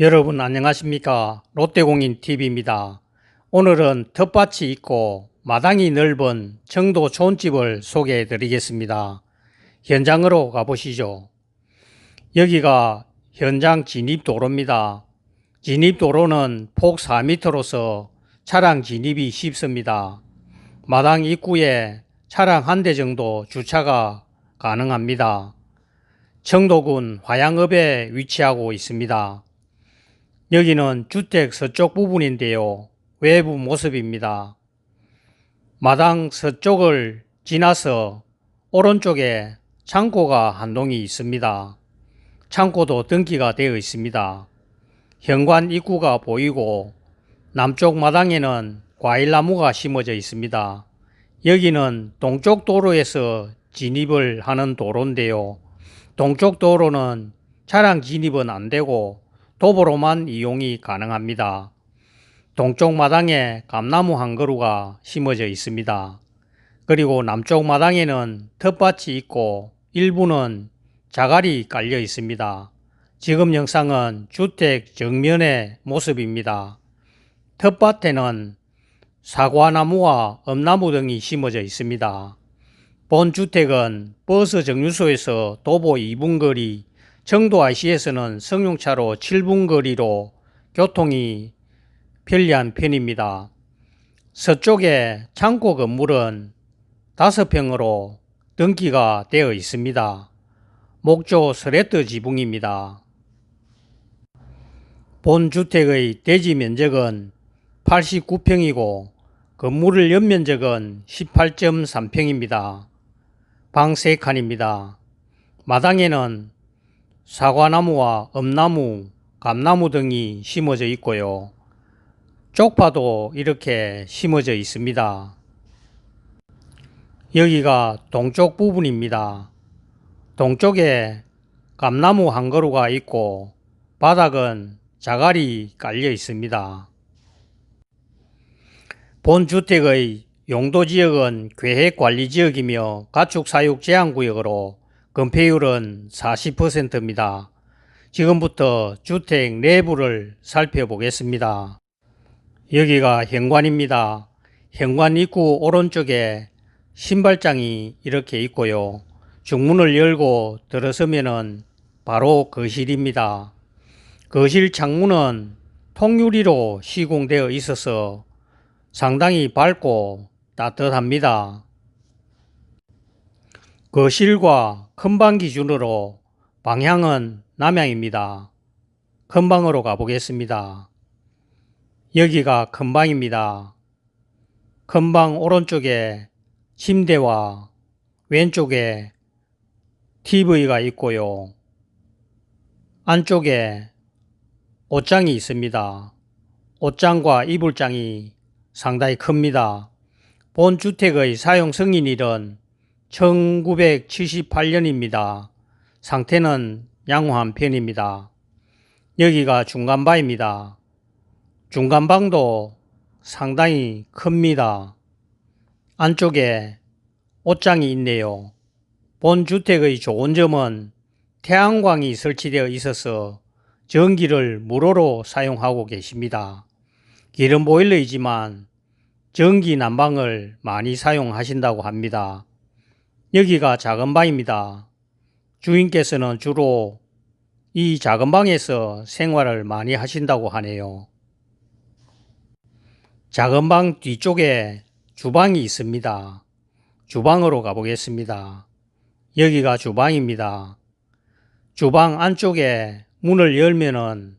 여러분 안녕하십니까 롯데공인TV입니다. 오늘은 텃밭이 있고 마당이 넓은 청도 촌집을 소개해 드리겠습니다. 현장으로 가보시죠. 여기가 현장 진입도로입니다. 진입도로는 폭 4m로서 차량 진입이 쉽습니다. 마당 입구에 차량 한 대 정도 주차가 가능합니다. 청도군 화양읍에 위치하고 있습니다. 여기는 주택 서쪽 부분인데요. 외부 모습입니다. 마당 서쪽을 지나서 오른쪽에 창고가 한 동이 있습니다. 창고도 등기가 되어 있습니다. 현관 입구가 보이고 남쪽 마당에는 과일나무가 심어져 있습니다. 여기는 동쪽 도로에서 진입을 하는 도로인데요. 동쪽 도로는 차량 진입은 안 되고 도보로만 이용이 가능합니다. 동쪽 마당에 감나무 한 그루가 심어져 있습니다. 그리고 남쪽 마당에는 텃밭이 있고 일부는 자갈이 깔려 있습니다. 지금 영상은 주택 정면의 모습입니다. 텃밭에는 사과나무와 엄나무 등이 심어져 있습니다. 본 주택은 버스 정류소에서 도보 2분 거리, 청도 IC에서는 승용차로 7분 거리로 교통이 편리한 편입니다. 서쪽에 창고 건물은 5평으로 등기가 되어 있습니다. 목조 스레트 지붕입니다. 본 주택의 대지 면적은 89평이고 건물을 연면적은 18.3평입니다. 방 3칸입니다. 마당에는 사과나무와 엄나무, 감나무 등이 심어져 있고요. 쪽파도 이렇게 심어져 있습니다. 여기가 동쪽 부분입니다. 동쪽에 감나무 한 그루가 있고 바닥은 자갈이 깔려 있습니다. 본 주택의 용도 지역은 계획 관리 지역이며 가축 사육 제한 구역으로 건폐율은 40%입니다. 지금부터 주택 내부를 살펴보겠습니다. 여기가 현관입니다. 현관 입구 오른쪽에 신발장이 이렇게 있고요. 중문을 열고 들어서면은 바로 거실입니다. 거실 창문은 통유리로 시공되어 있어서 상당히 밝고 따뜻합니다. 거실과 큰방 기준으로 방향은 남향입니다. 큰 방으로 가보겠습니다. 여기가 큰 방입니다. 큰방 오른쪽에 침대와 왼쪽에 TV가 있고요. 안쪽에 옷장이 있습니다. 옷장과 이불장이 상당히 큽니다. 본 주택의 사용 승인일은 1978년입니다. 상태는 양호한 편입니다. 여기가 중간방입니다. 중간방도 상당히 큽니다. 안쪽에 옷장이 있네요. 본 주택의 좋은 점은 태양광이 설치되어 있어서 전기를 무료로 사용하고 계십니다. 기름 보일러이지만 전기 난방을 많이 사용하신다고 합니다. 여기가 작은 방입니다. 주인께서는 주로 이 작은 방에서 생활을 많이 하신다고 하네요. 작은 방 뒤쪽에 주방이 있습니다. 주방으로 가보겠습니다. 여기가 주방입니다. 주방 안쪽에 문을 열면은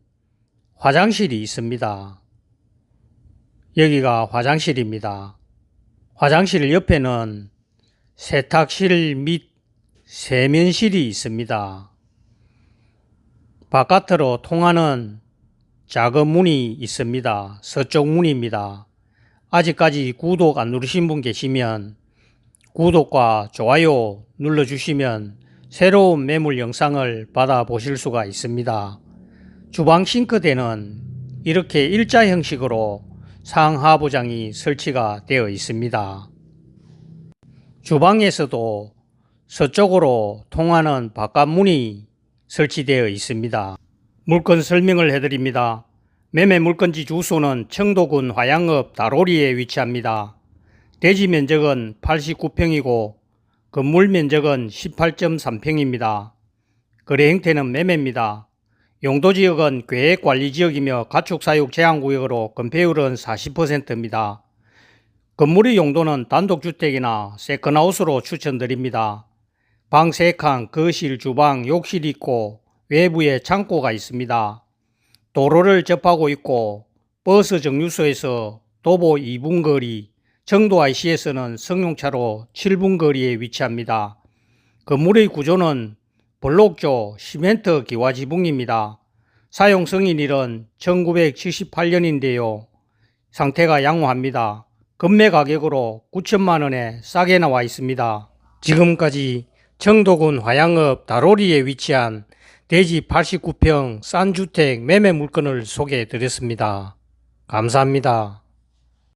화장실이 있습니다. 여기가 화장실입니다. 화장실 옆에는 세탁실 및 세면실이 있습니다. 바깥으로 통하는 작은 문이 있습니다. 서쪽 문입니다. 아직까지 구독 안 누르신 분 계시면 구독과 좋아요 눌러주시면 새로운 매물 영상을 받아 보실 수가 있습니다. 주방 싱크대는 이렇게 일자 형식으로 상하부장이 설치가 되어 있습니다. 주방에서도 서쪽으로 통하는 바깥 문이 설치되어 있습니다. 물건 설명을 해드립니다. 매매 물건지 주소는 청도군 화양읍 다로리에 위치합니다. 대지 면적은 89평이고 건물 면적은 18.3평입니다. 거래 형태는 매매입니다. 용도 지역은 계획 관리 지역이며 가축 사육 제한 구역으로 건폐율은 40%입니다. 건물의 용도는 단독주택이나 세컨하우스로 추천드립니다. 방 3칸, 거실, 주방, 욕실이 있고 외부에 창고가 있습니다. 도로를 접하고 있고 버스 정류소에서 도보 2분 거리, 정도 IC에서는 승용차로 7분 거리에 위치합니다. 건물의 구조는 블록조 시멘트 기와 지붕입니다. 사용 승인일은 1978년인데요. 상태가 양호합니다. 금매 가격으로 9천만 원에 싸게 나와 있습니다. 지금까지 청도군 화양읍 다로리에 위치한 대지 89평 싼 주택 매매 물건을 소개해 드렸습니다. 감사합니다.